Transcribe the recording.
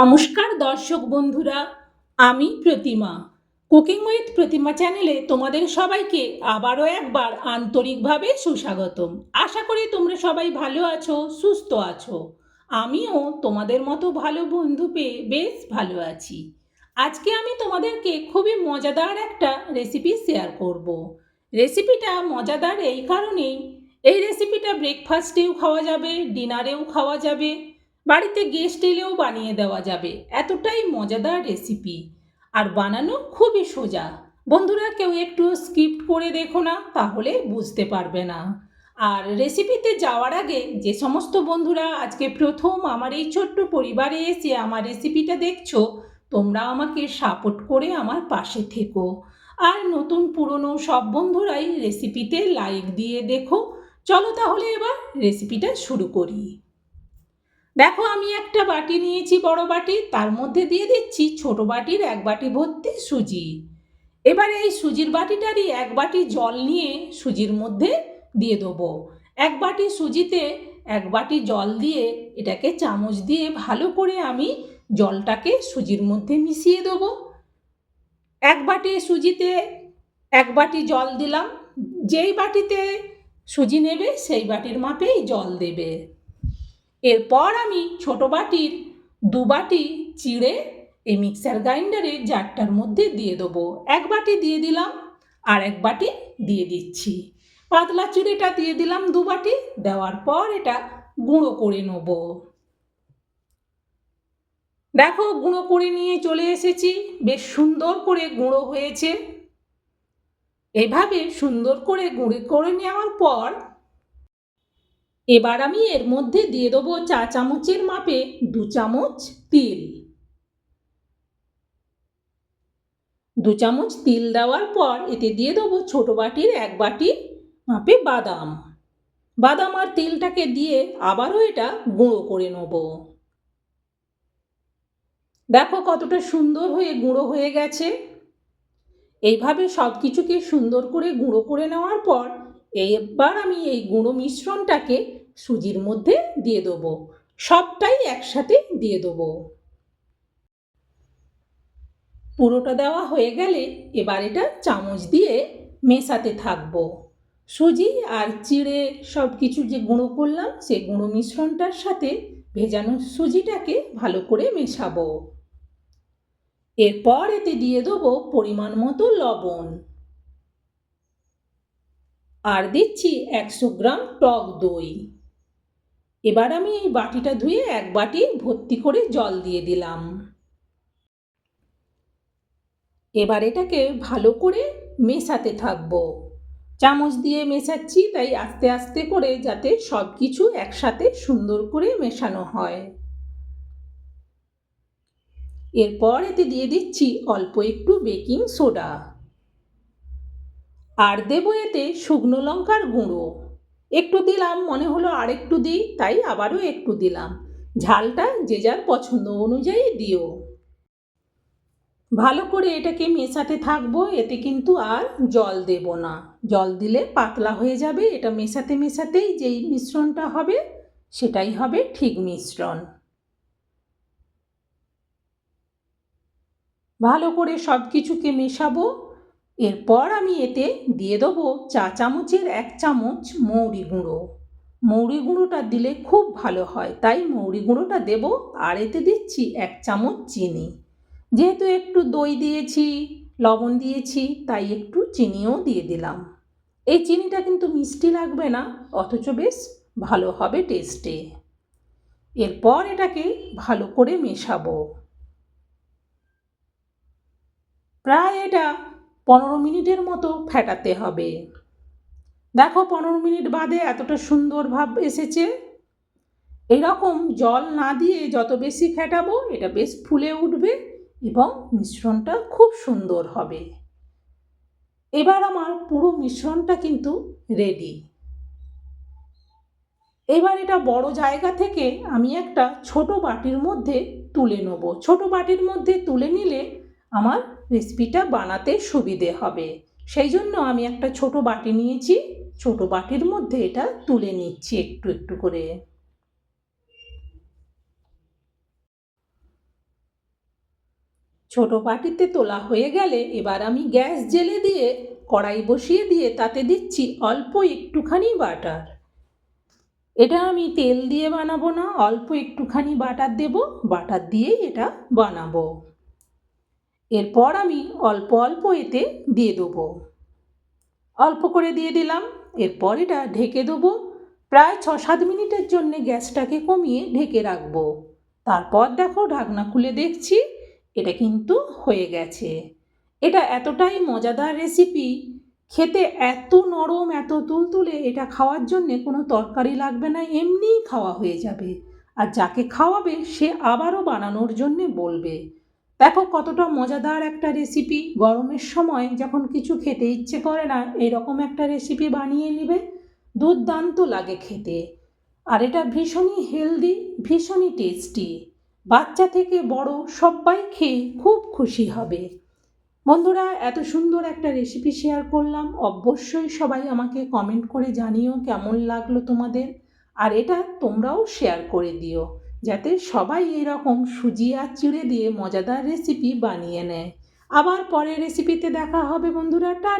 নমস্কার দর্শক বন্ধুরা, আমি প্রতিমা। কুকিং উইথ প্রতিমা চ্যানেলে তোমাদের সবাইকে আবারও একবার আন্তরিকভাবে সুস্বাগতম। আশা করি তোমরা সবাই ভালো আছো, সুস্থ আছো। আমিও তোমাদের মতো ভালো বন্ধু পেয়ে বেশ ভালো আছি। আজকে আমি তোমাদেরকে খুবই মজাদার একটা রেসিপি শেয়ার করব। রেসিপিটা মজাদার এই কারণেই, এই রেসিপিটা ব্রেকফাস্টেও খাওয়া যাবে ডিনারেও খাওয়া যাবে। বাড়িতে গেস্ট এলেও বানিয়ে দেওয়া যাবে। এতটাই মজাদার রেসিপি আর বানানো খুবই সোজা। বন্ধুরা, কেউ একটু স্কিপ করে দেখো না, তাহলে বুঝতে পারবে না। আর রেসিপিতে যাওয়ার আগে, যে সমস্ত বন্ধুরা আজকে প্রথম আমার এই ছোট্ট পরিবারে এসে আমার রেসিপিটা দেখছ, তোমরা আমাকে সাপোর্ট করে আমার পাশে থেকো। আর নতুন পুরনো সব বন্ধুরাই রেসিপিতে লাইক দিয়ে দেখো। চলো তাহলে এবার রেসিপিটা শুরু করি। দেখো, আমি একটা বাটি নিয়েছি, বড় বাটি। তার মধ্যে দিয়ে দিচ্ছি ছোট বাটির এক বাটি ভর্তি সুজি। এবার এই সুজির বাটিটারই এক বাটি জল নিয়ে সুজির মধ্যে দিয়ে দেবো। এক বাটি সুজিতে এক বাটি জল দিয়ে এটাকে চামচ দিয়ে ভালো করে আমি জলটাকে সুজির মধ্যে মিশিয়ে দেবো। এক বাটি সুজিতে এক বাটি জল দিলাম। যেই বাটিতে সুজি নেবে, সেই বাটির মাপেই জল দেবে। এরপর আমি ছোট বাটির দু বাটি চিড়ে এই মিক্সার গ্রাইন্ডারে জারটার মধ্যে দিয়ে দেবো। এক বাটি দিয়ে দিলাম আর এক বাটি দিয়ে দিচ্ছি। পাতলা চিড়েটা দিয়ে দিলাম দু বাটি, দেওয়ার পর এটা গুঁড়ো করে নেব। দেখো গুঁড়ো করে নিয়ে চলে এসেছি, বেশ সুন্দর করে গুঁড়ো হয়েছে। এভাবে সুন্দর করে গুঁড়ো করে নেওয়ার পর এবার আমি এর মধ্যে দিয়ে দেবো চা চামচের মাপে দু চামচ তিল। দু চামচ তিল দেওয়ার পর এতে দিয়ে দেবো ছোটো বাটির এক বাটি মাপে বাদাম। বাদাম আর তিলটাকে দিয়ে আবারও এটা গুঁড়ো করে নেব। দেখো কতটা সুন্দর হয়ে গুঁড়ো হয়ে গেছে। এইভাবে সব কিছুকে সুন্দর করে গুঁড়ো করে নেওয়ার পর এবার আমি এই গুঁড়ো মিশ্রণটাকে সুজির মধ্যে দিয়ে দেবো। সবটাই একসাথে দিয়ে দেবো। পুরোটা দেওয়া হয়ে গেলে এবার এটা চামচ দিয়ে মেশাতে থাকব। সুজি আর চিড়ে সব কিছু যে গুঁড়ো করলাম সেই গুঁড়ো মিশ্রণটার সাথে ভেজানো সুজিটাকে ভালো করে মেশাবো। এরপর এতে দিয়ে দেবো পরিমাণ মতো লবণ। আর দিচ্ছি একশো গ্রাম টক দই। এবার আমি এই বাটিটা ধুয়ে এক বাটি ভর্তি করে জল দিয়ে দিলাম। এবার এটাকে ভালো করে মেশাতে থাকব। চামচ দিয়ে মেশাচ্ছি, তাই আস্তে আস্তে করে যাতে সব কিছু একসাথে সুন্দর করে মেশানো হয়। এরপর এতে দিয়ে দিচ্ছি অল্প একটু বেকিং সোডা। আর দেবো এতে শুকনো লঙ্কার গুঁড়ো। একটু দিলাম, মনে হলো আর একটু দিই, তাই আবারও একটু দিলাম। ঝালটা যে যার পছন্দ অনুযায়ী দিও। ভালো করে এটাকে মেশাতে থাকব, এতে কিন্তু আর জল দেব না। জল দিলে পাতলা হয়ে যাবে, এটা মেশাতে মেশাতেই যেই মিশ্রণটা হবে, সেটাই হবে ঠিক মিশ্রণ। ভালো করে সব কিছুকে মেশাবো। এরপর আমি এতে দিয়ে দেবো চা চামচের এক চামচ মৌরি গুঁড়ো। মৌরি গুঁড়োটা দিলে খুব ভালো হয়, তাই মৌরি গুঁড়োটা দেব আর এতে দিচ্ছি এক চামচ চিনি। যেহেতু একটু দই দিয়েছি, লবণ দিয়েছি, তাই একটু চিনিও দিয়ে দিলাম। এই চিনিটা কিন্তু মিষ্টি লাগবে না, অথচ বেশ ভালো হবে টেস্টে। এরপর এটাকে ভালো করে মেশাবো। প্রায় এটা পনেরো মিনিটের মতো ফেটাতে হবে। দেখো পনেরো মিনিট বাদে এতটা সুন্দর ভাব এসেছে। এরকম জল না দিয়ে যত বেশি ফেটাবো, এটা বেশ ফুলে উঠবে এবং মিশ্রণটা খুব সুন্দর হবে। এবার আমার পুরো মিশ্রণটা কিন্তু রেডি এবার এটা বড় জায়গা থেকে আমি একটা ছোট বাটির মধ্যে তুলে নেব। ছোট বাটির মধ্যে তুলে নিলে আমার রেসিপিটা বানাতে সুবিধে হবে। সেই জন্য আমি একটা ছোট বাটি নিয়েছি। ছোট বাটির মধ্যে এটা তুলে নিচ্ছি একটু একটু করে। ছোট বাটিতে তোলা হয়ে গেলে এবার আমি গ্যাস জেলে দিয়ে কড়াই বসিয়ে দিয়ে তাতে দিচ্ছি অল্প একটুখানি বাটার। এটা আমি তেল দিয়ে বানাবো না, অল্প একটুখানি বাটার দেব। বাটার দিয়েই এটা বানাবো। এরপর আমি অল্প অল্প এতে দিয়ে দেবো। অল্প করে দিয়ে দিলাম, এরপর এটা ঢেকে দেবো। প্রায় ছ সাত মিনিটের জন্য গ্যাসটাকে কমিয়ে ঢেকে রাখব। তারপর দেখো ঢাকনা খুলে দেখছি, এটা কিন্তু হয়ে গেছে। এটা এতটাই মজাদার রেসিপি, খেতে এত নরম, এত তুলতুলে, এটা খাওয়ার জন্যে কোনো তরকারি লাগবে না, এমনিই খাওয়া হয়ে যাবে। আর যাকে খাওয়াবে, সে আবারও বানানোর জন্যে বলবে। দেখো কতটা মজাদার একটা রেসিপি গরমের সময় যখন কিছু খেতে ইচ্ছে করে না, এরকম একটা রেসিপি বানিয়ে নেবে, দুর্দান্ত লাগে খেতে। আর এটা ভীষণই হেলদি ভীষণই টেস্টি বাচ্চা থেকে বড় সবাই খেয়ে খুব খুশি হবে। বন্ধুরা, এত সুন্দর একটা রেসিপি শেয়ার করলাম। অবশ্যই সবাই আমাকে কমেন্ট করে জানিও কেমন লাগল তোমাদের। আর এটা তোমরাও শেয়ার করে দিও। যাতে সবাই এরকম সুজি আর চিড়ে দিয়ে মজাদার রেসিপি বানিয়ে নেয়। আবার পরের রেসিপিতে দেখা হবে বন্ধুরা টা